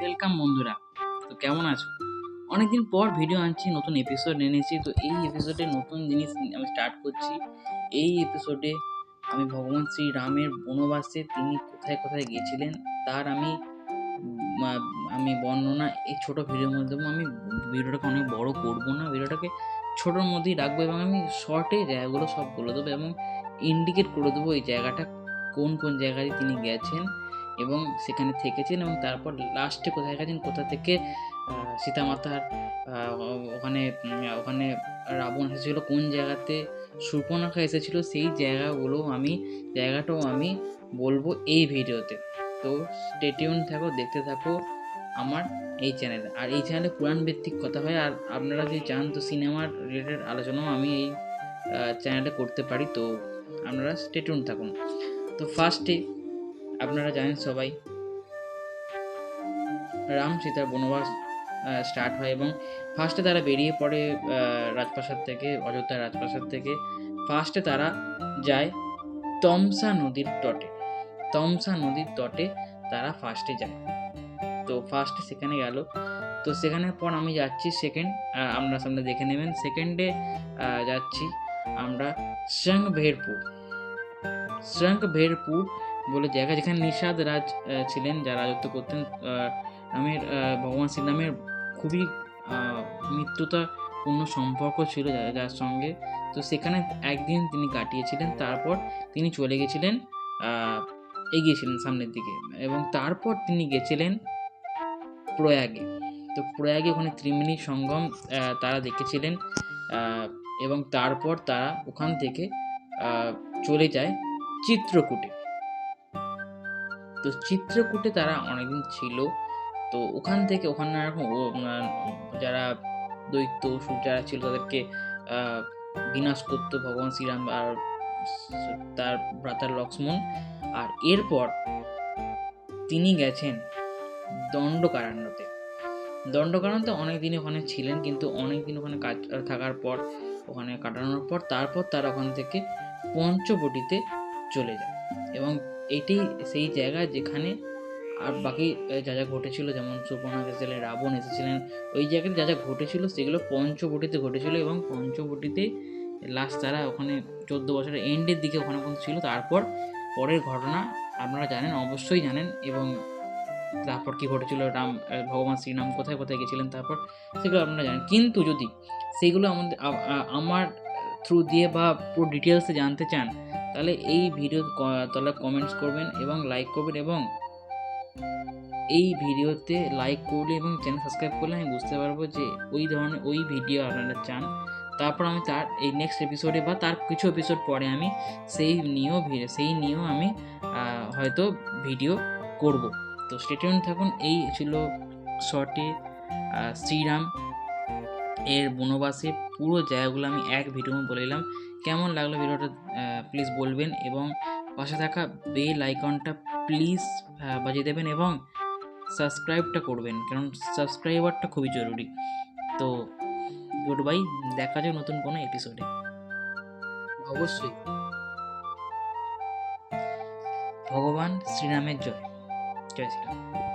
Welcome বন্ধুরা। তো কেমন আছো? অনেকদিন পর ভিডিও আনছি, নতুন এপিসোড এনেছি। তো এই এপিসোডে নতুন জিনিস আমি স্টার্ট করছি। এই এপিসোডে আমি ভগবান শ্রী রামের বনবাসে তিনি কোথায় কোথায় গিয়েছিলেন, তার আমি আমি বর্ণনা এই ছোট ভিডিওর মধ্যে আমি ভিডিওটাকে অনেক বড় করব না। ভিডিওটাকে ছোটোর মধ্যেই রাখব এবং আমি শর্টে জায়গাগুলো সব বলে দেবো এবং ইন্ডিকেট করে দেবো এই জায়গাটা কোন কোন জায়গায় তিনি গেছেন। এবং সেখানে থেকেছেন এবং তারপর লাস্টে কোথায় গেছেন? কোথা থেকে সীতামাতার ওখানে ওখানে রাবণ এসেছিল, কোন জায়গাতে সুর্পনখা এসেছিল সেই জায়গাগুলো আমি, জায়গাটাও আমি বলব এই ভিডিওতে। তো স্টেটিউন থাকো, দেখতে থাকো আমার এই চ্যানেলে আর এই চ্যানেলে পুরাণ ভিত্তিক কথা হয়, আর আপনারা যদি চান তো সিনেমার রিলেটেড আলোচনাও আমি এই চ্যানেলে করতে পারি। তো আপনারা স্টেটিউন থাকুন। তো ফার্স্টে আপনারা জানেন সবাই, রাম সীতার বনবাস স্টার্ট হয় এবং ফার্স্টে তারা বেরিয়ে পড়ে রাজপ্রাসাদ থেকে, অযোধ্যা রাজপ্রাসাদ থেকে। ফার্স্টে তারা যায় তমসা নদীর তটে। তমসা নদীর তটে তারা ফার্স্টে যায়। তো ফার্স্টে সেখানে গেল। তো সেখানের পর আমি যাচ্ছি সেকেন্ড আপনারা সামনে দেখে নেবেন। সেকেন্ডে যাচ্ছি আমরা শ্রঙ্গভেরপুর শ্রঙ্গভেরপুর বলে জায়গা যেখানে নিষাদ রাজ ছিলেন যা রাজত্ব করতেন রামের ভগবান শ্রীরামের খুবই আহ, মিত্রতাপূর্ণ সম্পর্ক ছিল যার সঙ্গে। তো সেখানে একদিন তিনি কাটিয়েছিলেন তারপর তিনি চলে গেছিলেন এগিয়েছিলেন সামনের দিকে এবং তারপর তিনি গেছিলেন প্রয়াগে। তো প্রয়াগে ওখানে ত্রিমিণী সঙ্গম তারা দেখেছিলেন এবং তারপর তারা ওখান থেকে চলে যায় চিত্রকূটে। তো চিত্রকূটে তারা অনেকদিন ছিল। তো ওখান থেকে ওখানে উম, যারা দৈত্য অসুর যারা ছিল তাদেরকে বিনাশ করত ভগবান শ্রীরাম আর তার ভ্রাতার লক্ষ্মণ। আর এরপর তিনি গেছেন দণ্ডকারণ্যতে দণ্ডকারণ্যতে অনেক দিন ওখানে ছিলেন কিন্তু অনেক দিন ওখানে কাজ থাকার পর ওখানে কাটানোর পর তারপর তারা ওখান থেকে পঞ্চবটিতে চলে যায়। এবং এটি সেই জায়গা যেখানে আর বাকি যা যা ঘটেছিল, যেমন সুপর্ণা এসেছিলেন রাবণ এসেছিলেন, ওই জায়গায় যা যা ঘটেছিল, সেগুলো পঞ্চবটিতে ঘটেছিল এবং পঞ্চবটিতে লাস্ট তারা ওখানে চোদ্দ বছরের এন্ডের দিকে ওখানে পর্যন্ত ছিল, তারপর পরের ঘটনা আপনারা জানেন, অবশ্যই জানেন এবং তারপর কি ঘটেছিল, রাম ভগবান শ্রীরাম কোথায় কোথায় গেছিলেন তারপর সেগুলো আপনারা জানেন। কিন্তু যদি সেগুলো আমাদের আমার থ্রু দিয়ে বা পুরো ডিটেলসে জানতে চান তাহলে এই ভিডিও তলে কমেন্টস করবেন এবং লাইক করবেন এবং এই ভিডিওতে লাইক করলে এবং চ্যানেল সাবস্ক্রাইব করলে আমি বুঝতে পারব যে ওই ধরনের ওই ভিডিও আপনারা চান। তারপর আমি তার এই নেক্সট এপিসোডে বা তার কিছু এপিসোড পরে আমি সেই নিয়েও সেই নিয়েও আমি হয়তো ভিডিও করব। তো স্টেটিউন থাকুন, এই ছিল শর্টে শ্রীরাম। এর বনবাসে পুরো জায়গাগুলো আমি এক ভিডিও বলে দিলাম। কেমন লাগল ভিডিওটা প্লিজ বলবেন এবং পাশে থাকা বেল আইকনটা প্লিজ বাজিয়ে দেবেন এবং সাবস্ক্রাইবটা করবেন কারণ সাবস্ক্রাইবারটা খুবই জরুরি। তো গুড বাই দেখা যায় নতুন কোনো এপিসোডে অবশ্যই। ভগবান শ্রীরামের জয়। জয় শ্রীরাম।